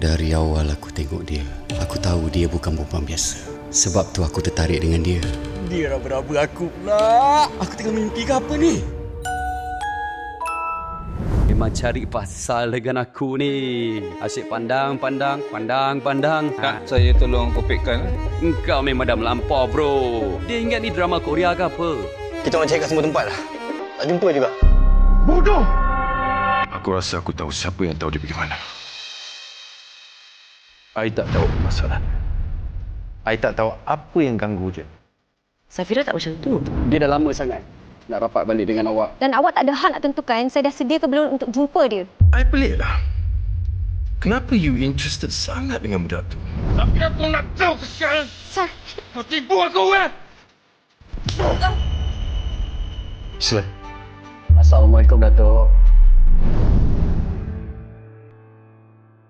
Dari awal aku tengok dia, aku tahu dia bukan perempuan biasa. Sebab tu aku tertarik dengan dia. Dia raba-raba aku pula. Aku tengah mimpi ke apa ni? Memang cari pasal dengan aku ni. Asyik pandang, pandang, pandang, pandang. Nak saya tolong kopekkan Engkau memang dah melampau bro. Dia ingat ni drama Korea ke apa? Kita orang cari kat semua tempat lah. Tak jumpa juga. Aku rasa aku tahu siapa yang tahu dia pergi mana. I tak tahu masalah. I tak tahu apa yang ganggu je. Safira tak macam tu. Dia dah lama sangat nak rapat balik dengan awak. Dan awak tak ada hak nak tentukan saya dah sedia ke belum untuk jumpa dia. I pelik lah. Kenapa you interested sangat dengan budak tu? Tapi aku nak tahu kesian Sar, Kau tipu aku kan Sila. Assalamualaikum Datuk.